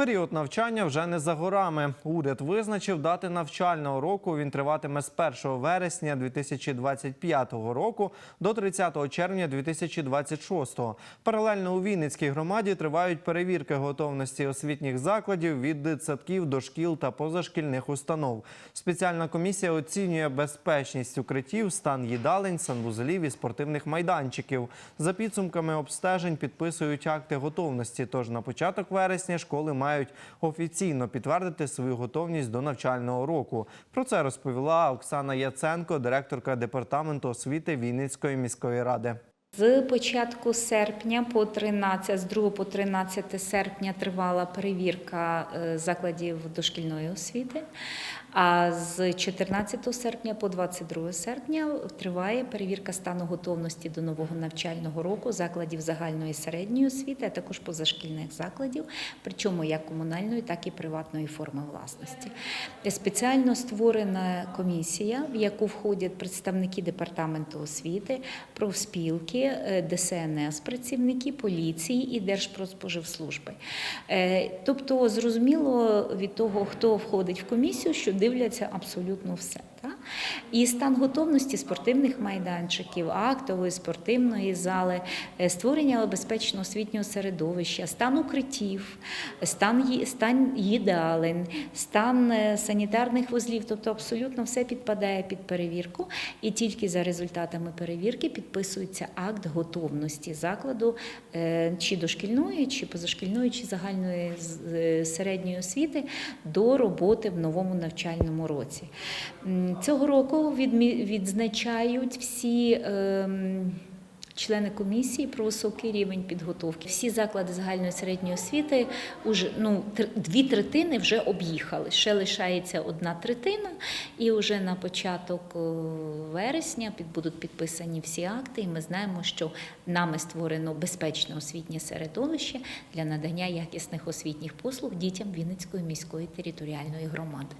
Період навчання вже не за горами. Уряд визначив дати навчального року. Він триватиме з 1 вересня 2025 року до 30 червня 2026. Паралельно у Вінницькій громаді тривають перевірки готовності освітніх закладів від дитсадків до шкіл та позашкільних установ. Спеціальна комісія оцінює безпечність укриттів, стан їдалень, санвузлів і спортивних майданчиків. За підсумками обстежень підписують акти готовності. Тож на початок вересня школи мають офіційно підтвердити свою готовність до навчального року. Про це розповіла Оксана Яценко, директорка департаменту освіти Вінницької міської ради. З початку серпня по 13, з 2 по 13 серпня тривала перевірка е, закладів дошкільної освіти. А з 14 серпня по 22 серпня триває перевірка стану готовності до нового навчального року закладів загальної середньої освіти, а також позашкільних закладів, причому як комунальної, так і приватної форми власності. Спеціально створена комісія, в яку входять представники департаменту освіти, профспілки, е, ДСНС, працівники поліції і Держпродспоживслужби. Е, Тобто, зрозуміло від того, хто входить в комісію, що дивляться абсолютно все. Так? І стан готовності спортивних майданчиків, актової спортивної зали, е, створення безпечного освітнього середовища, стан укриттів, стан, стан їдалень, стан е, санітарних вузлів, тобто абсолютно все підпадає під перевірку, і тільки за результатами перевірки підписується акт готовності закладу е, чи дошкільної, чи позашкільної, чи загальної середньої освіти до роботи в новому навчальному році. М, Цього року відзначають всі. ем, Члени комісії про високий рівень підготовки. Всі заклади загальної середньої освіти уже ну дві третини вже об'їхали. Ще лишається одна третина, і вже на початок е, вересня під будуть підписані всі акти. І ми знаємо, що нами створено безпечне освітнє середовище для надання якісних освітніх послуг дітям Вінницької міської територіальної громади.